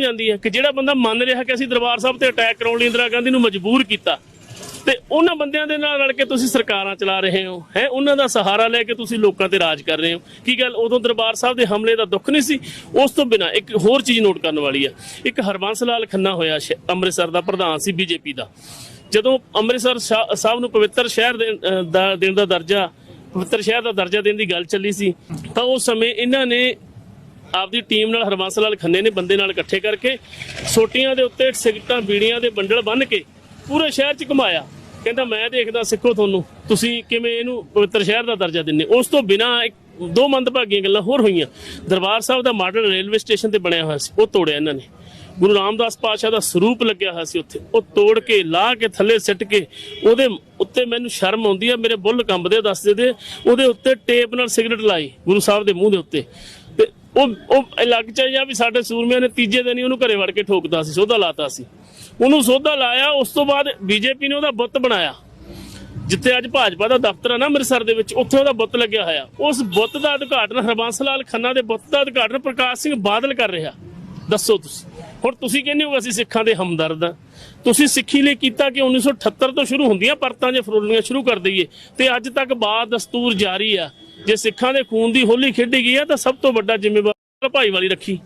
ਜਾਂਦੀ ਹੈ ਕਿ ਜਿਹੜਾ ਬੰਦਾ ਮੰਨ ਰਿਹਾ ਕਿ ਅਸੀਂ ਦਰਬਾਰ ਸਾਹਿਬ ਤੇ ਅਟੈਕ ਕਰਾਉਣ ਲਈ ਇੰਦਰਾ ਗਾਂਧੀ ਨੂੰ ਮਜਬੂਰ ਕੀਤਾ, ਤੇ ਉਹਨਾਂ ਬੰਦਿਆਂ ਦੇ ਨਾਲ ਰਲ ਕੇ ਤੁਸੀਂ ਸਰਕਾਰਾਂ ਚਲਾ ਰਹੇ ਹੋ, ਹੈ? ਉਹਨਾਂ ਦਾ ਸਹਾਰਾ ਲੈ ਕੇ ਤੁਸੀਂ ਲੋਕਾਂ ਤੇ ਰਾਜ ਕਰ ਰਹੇ ਹੋ। ਕੀ ਗੱਲ? ਉਦੋਂ ਦਰਬਾਰ ਸਾਹਿਬ ਦੇ ਹਮਲੇ ਦਾ ਦੁੱਖ ਨਹੀਂ ਸੀ? ਉਸ ਤੋਂ ਬਿਨਾ ਇੱਕ ਹੋਰ ਚੀਜ਼ ਨੋਟ ਕਰਨ ਵਾਲੀ ਆ। ਇੱਕ ਹਰਬੰਸ ਲਾਲ ਖੰਨਾ ਹੋਇਆ ਅੰਮ੍ਰਿਤਸਰ ਦਾ ਪ੍ਰਧਾਨ ਸੀ ਬੀਜੇਪੀ ਦਾ। ਜਦੋਂ ਅੰਮ੍ਰਿਤਸਰ ਸਾਹਿਬ ਨੂੰ ਪਵਿੱਤਰ ਸ਼ਹਿਰ ਦਾ, ਦੇਣ ਦਾ ਦਰਜਾ, ਪਵਿੱਤਰ ਸ਼ਹਿਰ ਦਾ ਦਰਜਾ ਦੇਣ ਦੀ ਗੱਲ ਚੱਲੀ ਸੀ, ਤਾਂ ਉਸ ਸਮੇਂ ਇਹਨਾਂ ਨੇ ਆਪਦੀ ਟੀਮ ਨਾਲ ਹਰਬੰਸ ਲਾਲ ਖੰਨੇ ਨੇ ਬੰਦੇ ਨਾਲ ਇਕੱਠੇ ਕਰਕੇ ਸੋਟੀਆਂ ਦੇ ਉੱਤੇ ਸਿਗਰਟਾਂ, ਬੀੜੀਆਂ ਦੇ ਬੰਡਲ ਬੰਨ੍ਹ ਕੇ ਪੂਰੇ ਸ਼ਹਿਰ 'ਚ ਘੁਮਾਇਆ। ਕਹਿੰਦਾ, ਮੈਂ ਦੇਖਦਾ ਸਿੱਖੋ ਤੁਹਾਨੂੰ। ਤੁਸੀਂ ਕਿਵੇਂ ਇਹਨੂੰ ਪਵਿੱਤਰ ਸ਼ਹਿਰ ਦਾ ਦਰਜਾ ਦਿੰਦੇ ਉਸ ਤੋਂ ਬਿਨਾ ਦੋ ਮੰਦਭਾਗੀਆਂ ਗੱਲਾਂ ਹੋਰ ਹੋਈਆਂ। ਦਰਬਾਰ ਸਾਹਿਬ ਦਾ ਮਾਡਲ ਰੇਲਵੇ ਸਟੇਸ਼ਨ ਤੇ ਬਣਿਆ ਹੋਇਆ ਸੀ। ਉਹ ਤੋੜਿਆ ਇਹਨਾਂ ਨੇ। ਗੁਰੂ ਰਾਮਦਾਸ ਪਾਤਸ਼ਾਹ ਦਾ ਸਰੂਪ ਲੱਗਿਆ ਹੋਇਆ ਸੀ ਉੱਥੇ। ਉਹ ਤੋੜ ਕੇ ਲਾ ਕੇ, ਥੱਲੇ ਸਿੱਟ ਕੇ, ਉਹਦੇ ਉੱਤੇ ਮੈਨੂੰ ਸ਼ਰਮ ਆਉਂਦੀ ਆ। ਮੇਰੇ ਬੁੱਲ ਕੰਬਦੇ ਦੱਸਦੇ ਦੇ ਉਹਦੇ ਉੱਤੇ ਟੇਪ ਨਾਲ ਸਿਗਰਟ ਲਾਈ ਗੁਰੂ ਸਾਹਿਬ ਦੇ ਮੂੰਹ ਦੇ ਉੱਤੇ। ਤੇ ਉਹ ਉਹ ਲੱਗ ਚਾਹੀਆ ਵੀ ਸਾਡੇ ਸੂਰਮਿਆਂ ਨੇ ਤੀਜੇ ਦਿਨ ਹੀ ਉਹਨੂੰ ਘਰੇ ਵੜ ਕੇ ਠੋਕਦਾ ਸੀ, ਸੋਧਾ ਲਾਤਾ ਸੀ। ਉਹਨੂੰ ਸੋਧਾ ਲਾਇਆ, ਉਸ ਤੋਂ ਬਾਅਦ ਬੀਜੇਪੀ ਨੇ ਉਹਦਾ ਬੁੱਤ ਬਣਾਇਆ। ਜਿੱਥੇ ਅੱਜ ਭਾਜਪਾ ਦਾ ਦਫ਼ਤਰ ਹੈ ਨਾ ਅੰਮ੍ਰਿਤਸਰ ਦੇ ਵਿੱਚ, ਉੱਥੇ ਉਹਦਾ ਬੁੱਤ ਲੱਗਿਆ ਹੋਇਆ। ਉਸ ਬੁੱਤ ਦਾ ਉਦਘਾਟਨ ਹਰਬੰਸ ਲਾਲ ਖੰਨਾ ਦੇ ਬੁੱਤ ਦਾ ਉਦਘਾਟਨ ਪ੍ਰਕਾਸ਼ ਸਿੰਘ ਬਾਦਲ ਕਰ ਰਿਹਾ। ਦੱਸੋ ਤੁਸੀਂ। ਹੁਣ ਤੁਸੀਂ ਕਹਿੰਦੇ ਹੋ ਅਸੀਂ ਸਿੱਖਾਂ ਦੇ ਹਮਦਰਦ ਹਾਂ ਤੁਸੀਂ ਸਿੱਖੀ ਲਈ ਕੀਤਾ ਕਿ 1978 ਤੋਂ ਸ਼ੁਰੂ ਹੁੰਦੀਆਂ ਪਰਤਾਂ ਜੇ ਫਰੋਲਣੀਆਂ ਸ਼ੁਰੂ ਕਰ ਦਈਏ। ਤੇ ਅੱਜ ਤੱਕ ਬਾਦ ਦਸਤੂਰ ਜਾਰੀ ਆ। ਜੇ ਸਿੱਖਾਂ ਦੇ ਖੂਨ ਦੀ ਹੋਲੀ ਖੇਡੀ ਗਈ ਆ, ਤਾਂ ਸਭ ਤੋਂ ਵੱਡਾ ਜ਼ਿੰਮੇਵਾਰ ਭਾਈਵਾਲੀ ਰੱਖੀ।